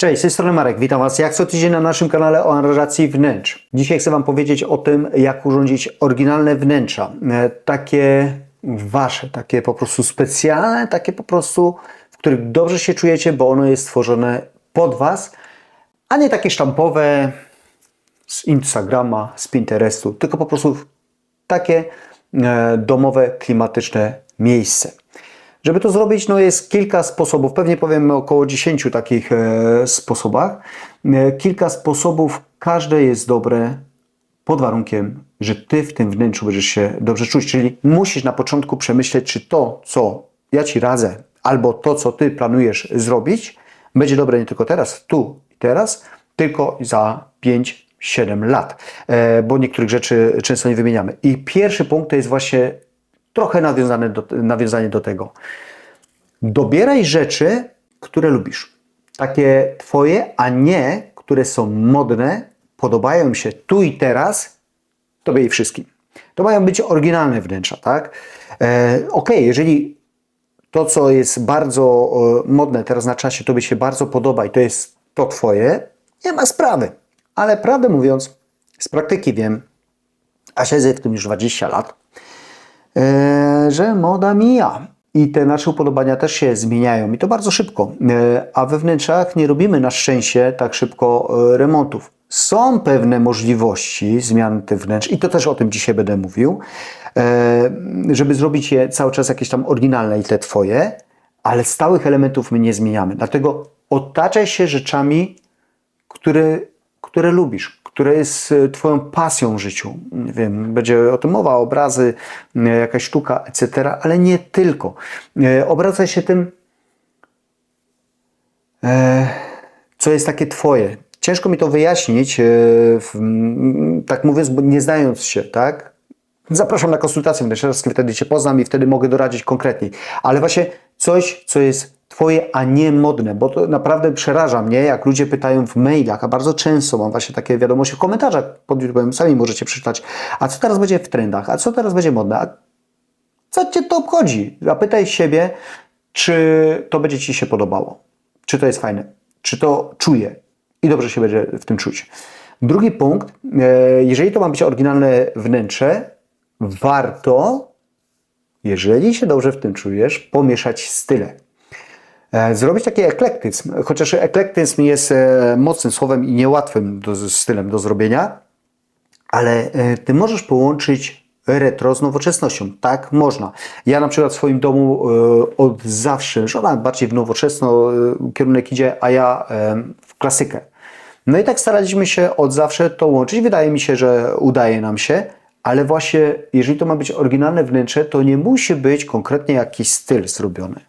Cześć, z tej strony Marek, witam Was jak co tydzień na naszym kanale o aranżacji wnętrz. Dzisiaj chcę Wam powiedzieć o tym, jak urządzić oryginalne wnętrza. E, Takie Wasze, takie po prostu specjalne, takie po prostu, w których dobrze się czujecie, bo ono jest stworzone pod Was, a nie takie sztampowe z Instagrama, z Pinterestu, tylko po prostu takie e, domowe, klimatyczne miejsce. Żeby to zrobić, no jest kilka sposobów, pewnie powiem około 10 takich e, sposobach. E, kilka sposobów, każde jest dobre pod warunkiem, że Ty w tym wnętrzu będziesz się dobrze czuć. Czyli musisz na początku przemyśleć, czy to, co ja Ci radzę, albo to, co Ty planujesz zrobić, będzie dobre nie tylko teraz, tu i teraz, tylko za 5-7 lat, e, bo niektórych rzeczy często nie wymieniamy. I pierwszy punkt to jest właśnie trochę nawiązane do, nawiązanie do tego. Dobieraj rzeczy, które lubisz. Takie Twoje, a nie, które są modne, podobają się tu i teraz, Tobie i wszystkim. To mają być oryginalne wnętrza, tak? E, ok, jeżeli to, co jest bardzo e, modne teraz na czasie, Tobie się bardzo podoba i to jest to Twoje, nie ma sprawy. Ale prawdę mówiąc, z praktyki wiem, a siedzę w tym już 20 lat, że moda mija. I te nasze upodobania też się zmieniają i to bardzo szybko. E, A we wnętrzach nie robimy na szczęście tak szybko e, remontów. Są pewne możliwości zmian tych wnętrz i to też o tym dzisiaj będę mówił, e, żeby zrobić je cały czas jakieś tam oryginalne i te twoje, ale stałych elementów my nie zmieniamy. Dlatego otaczaj się rzeczami, które, które lubisz, które jest e, Twoją pasją w życiu. Nie wiem, będzie o tym mowa, obrazy, e, jakaś sztuka, etc., ale nie tylko. E, Obracaj się tym, co jest takie Twoje. Ciężko mi to wyjaśnić, tak mówiąc, nie znając się, tak? Zapraszam na konsultację wtedy Cię poznam i wtedy mogę doradzić konkretniej. Ale właśnie coś, co jest Twoje, a nie modne, bo to naprawdę przeraża mnie, jak ludzie pytają w mailach, a bardzo często mam właśnie takie wiadomości w komentarzach pod YouTube'em, sami możecie przeczytać, a co teraz będzie w trendach, a co teraz będzie modne, a co Cię to obchodzi? Zapytaj siebie, czy to będzie Ci się podobało, czy to jest fajne, czy to czuje i dobrze się będzie w tym czuć. Drugi punkt, e, jeżeli to ma być oryginalne wnętrze, warto, jeżeli się dobrze w tym czujesz, pomieszać style. E, Zrobić taki eklektyzm, chociaż eklektyzm jest e, mocnym słowem i niełatwym do, stylem do zrobienia, ale e, ty możesz połączyć retro z nowoczesnością. Tak, można. Ja na przykład w swoim domu od zawsze, żona bardziej w nowoczesno kierunek idzie, a ja w klasykę. No i tak staraliśmy się od zawsze to łączyć. Wydaje mi się, że udaje nam się, ale właśnie jeżeli to ma być oryginalne wnętrze, to nie musi być konkretnie jakiś styl zrobiony.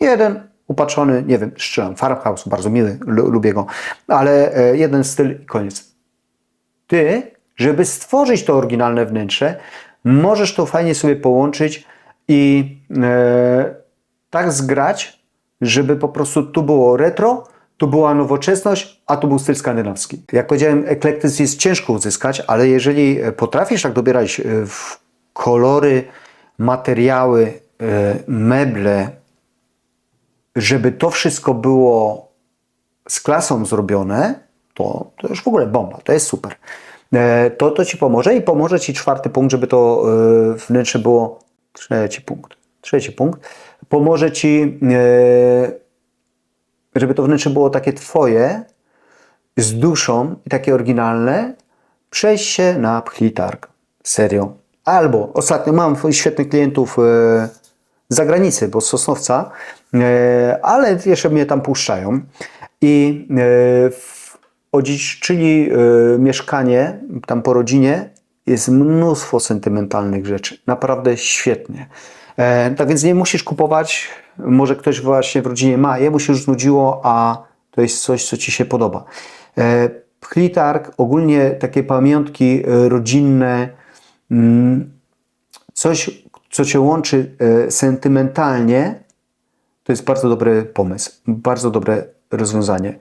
Jeden upatrzony, nie wiem, strzelam, farmhouse, bardzo miły, lu- lubię go, ale e, jeden styl i koniec. Ty, żeby stworzyć to oryginalne wnętrze, możesz to fajnie sobie połączyć i e, tak zgrać, żeby po prostu tu było retro, tu była nowoczesność, a tu był styl skandynawski. Jak powiedziałem, eklektyzm jest ciężko uzyskać, ale jeżeli e, potrafisz tak dobierać e, kolory, materiały, meble, żeby to wszystko było z klasą zrobione, to, to już w ogóle bomba, to jest super. E, To, to Ci pomoże i pomoże Ci czwarty punkt, żeby to e, wnętrze było, trzeci punkt, trzeci punkt, pomoże Ci, e, żeby to wnętrze było takie Twoje, z duszą i takie oryginalne, przejść się na pchlitarg. Serio. Albo ostatnio mam świetnych klientów z zagranicy, bo z Sosnowca, ale jeszcze mnie tam puszczają. I e, odziedziczyli e, mieszkanie tam po rodzinie. Jest mnóstwo sentymentalnych rzeczy. Naprawdę świetnie. E, tak więc nie musisz kupować, może ktoś właśnie w rodzinie ma, jemu się już znudziło, a to jest coś, co Ci się podoba. E, Pchlitarg, ogólnie takie pamiątki e, rodzinne, mm, coś, co Cię łączy e, sentymentalnie, to jest bardzo dobry pomysł, bardzo dobre rozwiązanie.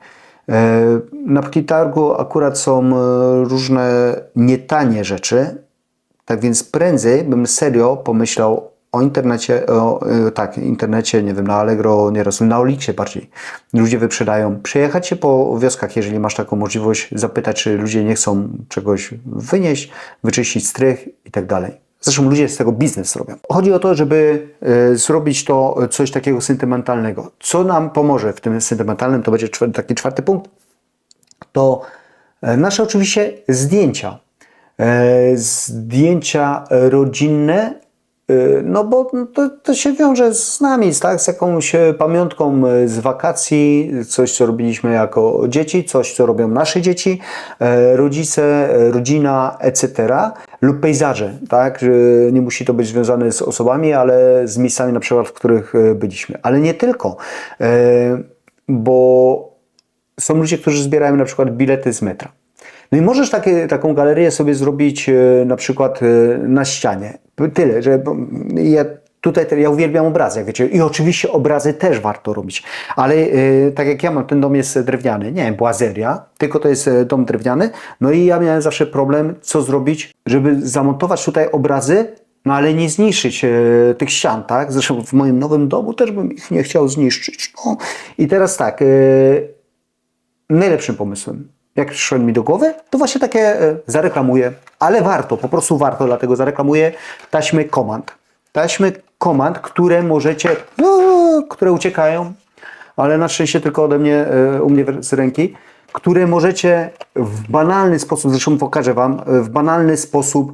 E, Na Pchlitargu akurat są e, różne nietanie rzeczy, tak więc prędzej bym serio pomyślał o internecie, o, e, tak, internecie, nie wiem, na Allegro, nieraz na Oliksie bardziej. Ludzie wyprzedają. Przejechać się po wioskach, jeżeli masz taką możliwość, zapytać, czy ludzie nie chcą czegoś wynieść, wyczyścić strych i tak dalej. Zresztą ludzie z tego biznes robią. Chodzi o to, żeby e, zrobić to e, coś takiego sentymentalnego. Co nam pomoże w tym sentymentalnym, to będzie taki czwarty punkt, to e, nasze oczywiście zdjęcia. Zdjęcia rodzinne, no bo to, to się wiąże z nami, tak? z jakąś pamiątką e, z wakacji, coś co robiliśmy jako dzieci, coś co robią nasze dzieci, e, rodzice, e, rodzina, etc. Lub pejzaże, tak? Że Nie musi to być związane z osobami, ale z miejscami na przykład, w których e, byliśmy. Ale nie tylko, bo są ludzie, którzy zbierają na przykład bilety z metra. No i możesz takie, taką galerię sobie zrobić e, na przykład e, na ścianie. Tyle, że ja tutaj ja uwielbiam obrazy, jak wiecie. I oczywiście obrazy też warto robić. Ale e, tak jak ja mam, ten dom jest drewniany, nie wiem, błazeria, tylko to jest dom drewniany. No i ja miałem zawsze problem, co zrobić, żeby zamontować tutaj obrazy, no ale nie zniszczyć tych ścian, tak? Zresztą w moim nowym domu też bym ich nie chciał zniszczyć. No. I teraz tak, najlepszym pomysłem, jak przyszedł mi do głowy, to właśnie takie e, zareklamuję, ale warto, po prostu warto, dlatego zareklamuję taśmy komand. Taśmy komand, które możecie, no, które uciekają, ale na szczęście tylko ode mnie, e, u mnie z ręki, które możecie w banalny sposób, zresztą pokażę Wam, e, w banalny sposób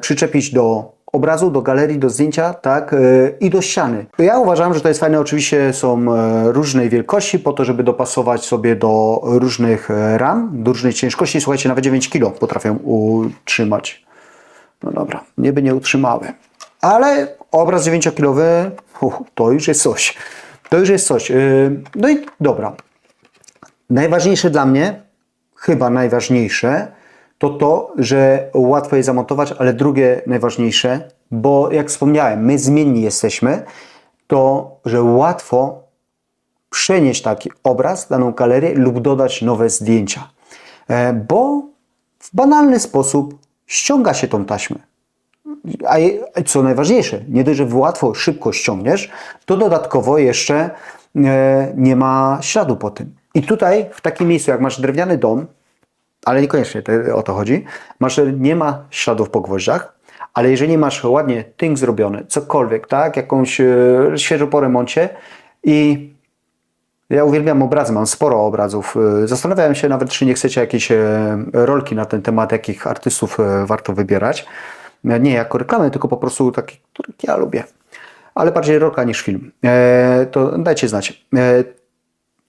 przyczepić do obrazu, do galerii, do zdjęcia, tak, e, i do ściany. Ja uważam, że to jest fajne, oczywiście są e, różnej wielkości, po to, żeby dopasować sobie do różnych e, ram, do różnej ciężkości. Słuchajcie, nawet 9 kg potrafią utrzymać. No dobra, nie by nie utrzymały. Ale obraz 9-kilowy, to już jest coś. To już jest coś. No i dobra. Najważniejsze dla mnie, chyba najważniejsze, to to, że łatwo je zamontować, ale drugie najważniejsze, bo jak wspomniałem, my zmienni jesteśmy, to, że łatwo przenieść taki obraz, daną galerię lub dodać nowe zdjęcia. E, Bo w banalny sposób ściąga się tą taśmę. A co najważniejsze, nie dość, że łatwo, szybko ściągniesz, to dodatkowo jeszcze e, nie ma śladu po tym. I tutaj, w takim miejscu, jak masz drewniany dom, ale niekoniecznie o to chodzi, masz, nie ma śladów po gwoździach, ale jeżeli masz ładnie tynk zrobiony, cokolwiek, tak, jakąś e, świeżo po remoncie i ja uwielbiam obrazy, mam sporo obrazów. E, Zastanawiałem się nawet, czy nie chcecie jakieś e, rolki na ten temat, jakich artystów warto wybierać. Nie jako reklamę, tylko po prostu takie, których ja lubię. Ale bardziej rolka niż film. To dajcie znać.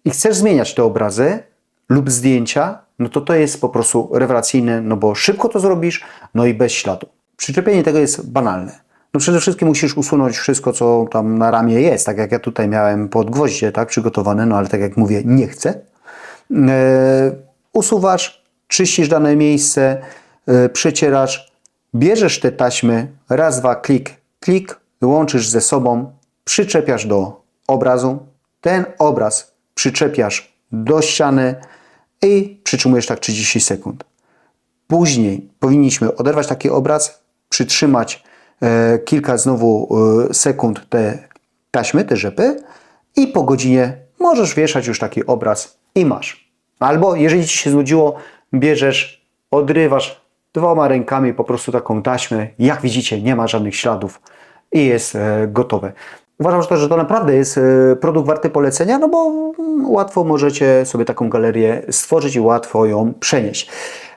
I chcesz zmieniać te obrazy lub zdjęcia, no to to jest po prostu rewelacyjne, no bo szybko to zrobisz, no i bez śladu. Przyczepienie tego jest banalne. No przede wszystkim musisz usunąć wszystko, co tam na ramię jest, tak jak ja tutaj miałem pod gwoździe, tak, przygotowane, no ale tak jak mówię, nie chcę. E, usuwasz, czyścisz dane miejsce, e, przecierasz, bierzesz te taśmy, raz, dwa, klik, klik, łączysz ze sobą, przyczepiasz do obrazu, ten obraz przyczepiasz do ściany i przytrzymujesz tak 30 sekund. Później powinniśmy oderwać taki obraz, przytrzymać e, kilka znowu e, sekund te taśmy, te rzepy i po godzinie możesz wieszać już taki obraz i masz. Albo jeżeli Ci się znudziło, bierzesz, odrywasz dwoma rękami po prostu taką taśmę. Jak widzicie, nie ma żadnych śladów i jest e, gotowe. Uważam, że to, że to naprawdę jest e, produkt warty polecenia, no bo mm, łatwo możecie sobie taką galerię stworzyć i łatwo ją przenieść.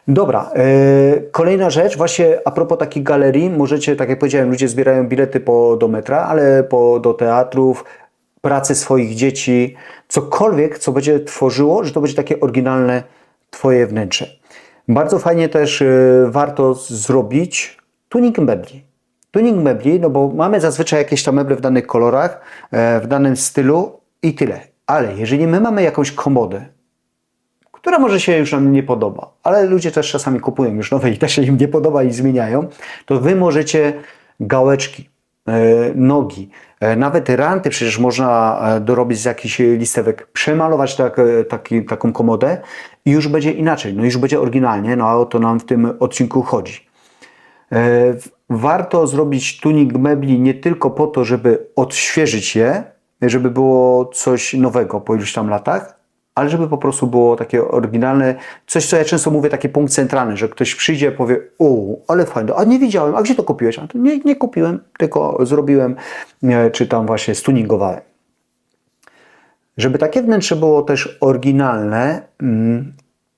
Dobra, e, kolejna rzecz, właśnie a propos takich galerii, możecie, tak jak powiedziałem, ludzie zbierają bilety po, do metra, ale po, do teatrów, pracy swoich dzieci, cokolwiek, co będzie tworzyło, że to będzie takie oryginalne Twoje wnętrze. Bardzo fajnie też e, warto zrobić tuning mebli. Tuning mebli, no bo mamy zazwyczaj jakieś tam meble w danych kolorach, e, w danym stylu i tyle. Ale jeżeli my mamy jakąś komodę, która może się już nam nie podoba, ale ludzie też czasami kupują już nowe i też się im nie podoba i zmieniają, to wy możecie gałeczki, e, nogi, e, nawet ranty przecież można dorobić z jakichś listewek, przemalować tak, taki, taką komodę i już będzie inaczej, no już będzie oryginalnie, no a o to nam w tym odcinku chodzi. Warto zrobić tuning mebli nie tylko po to, żeby odświeżyć je, żeby było coś nowego po iluś tam latach, ale żeby po prostu było takie oryginalne, coś co ja często mówię, taki punkt centralny, że ktoś przyjdzie powie, o, ale fajne, a nie widziałem, a gdzie to kupiłeś? A to nie, nie kupiłem, tylko zrobiłem, e, czy tam właśnie stuningowałem. Żeby takie wnętrze było też oryginalne, mm,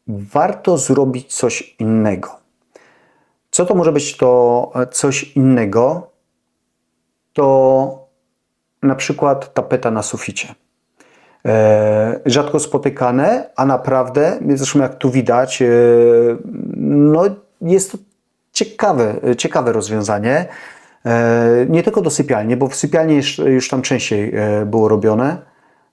warto zrobić coś innego. Co to może być to e, coś innego? To na przykład tapeta na suficie. E, rzadko spotykane, a naprawdę, zresztą jak tu widać, e, no jest to ciekawe, ciekawe rozwiązanie. Nie tylko do sypialni, bo w sypialni już, tam częściej było robione.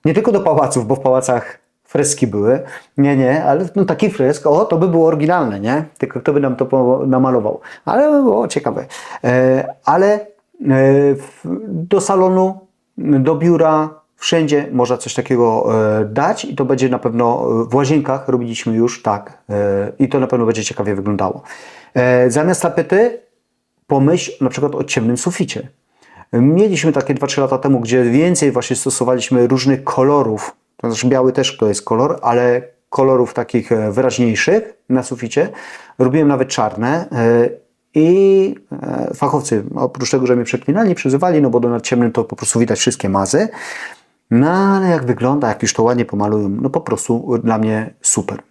Nie tylko do pałaców, bo w pałacach freski były. Nie, nie, ale no taki fresk, o, to by było oryginalne, nie? Tylko kto by nam to namalował. Ale by było ciekawe. E, ale e, do salonu, do biura, wszędzie można coś takiego e, dać i to będzie na pewno e, w łazienkach robiliśmy już tak e, i to na pewno będzie ciekawie wyglądało. E, zamiast tapety pomyśl na przykład o ciemnym suficie. Mieliśmy takie 2-3 lata temu, gdzie więcej właśnie stosowaliśmy różnych kolorów. To znaczy biały też to jest kolor, ale kolorów takich e, wyraźniejszych na suficie. Robiłem nawet czarne e, i e, fachowcy, oprócz tego, że mnie przeklinali, przyzywali, no bo do nad ciemnym to po prostu widać wszystkie mazy. No ale jak wygląda, jak już to ładnie pomalują, no po prostu dla mnie super.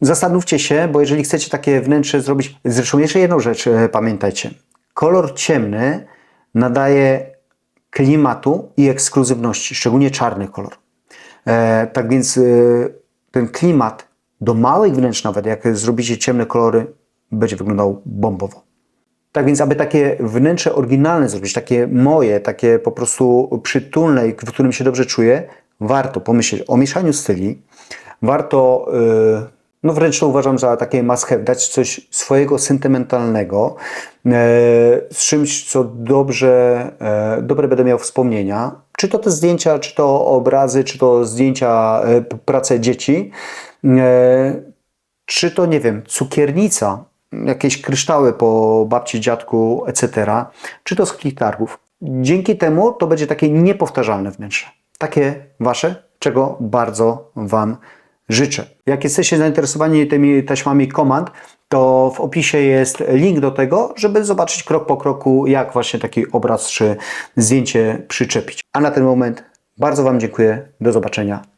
Zastanówcie się, bo jeżeli chcecie takie wnętrze zrobić, zresztą jeszcze jedną rzecz pamiętajcie. Kolor ciemny nadaje klimatu i ekskluzywności, szczególnie czarny kolor. E, tak więc e, ten klimat do małych wnętrz nawet, jak zrobicie ciemne kolory, będzie wyglądał bombowo. Tak więc, aby takie wnętrze oryginalne zrobić, takie moje, takie po prostu przytulne, w którym się dobrze czuję, warto pomyśleć o mieszaniu styli. Warto, yy, no wręcz uważam za takie must have, dać coś swojego sentymentalnego, yy, z czymś, co dobrze, yy, dobre będę miał wspomnienia. Czy to te zdjęcia, czy to obrazy, czy to zdjęcia, p- prace dzieci. Yy, czy to, nie wiem, cukiernica, jakieś kryształy po babci, dziadku, etc., czy to z targów. Dzięki temu to będzie takie niepowtarzalne wnętrze. Takie wasze, czego bardzo Wam życzę. Jak jesteście zainteresowani tymi taśmami komand, to w opisie jest link do tego, żeby zobaczyć krok po kroku, jak właśnie taki obraz czy zdjęcie przyczepić. A na ten moment bardzo Wam dziękuję. Do zobaczenia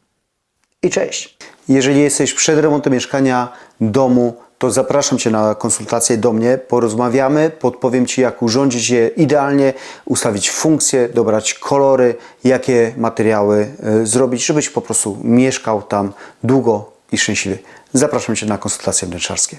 i cześć. Jeżeli jesteś przed remontem mieszkania, domu, to zapraszam Cię na konsultację do mnie. Porozmawiamy, podpowiem Ci, jak urządzić je idealnie, ustawić funkcje, dobrać kolory, jakie materiały e, zrobić, żebyś po prostu mieszkał tam długo i szczęśliwie. Zapraszam Cię na konsultacje wnętrzarskie.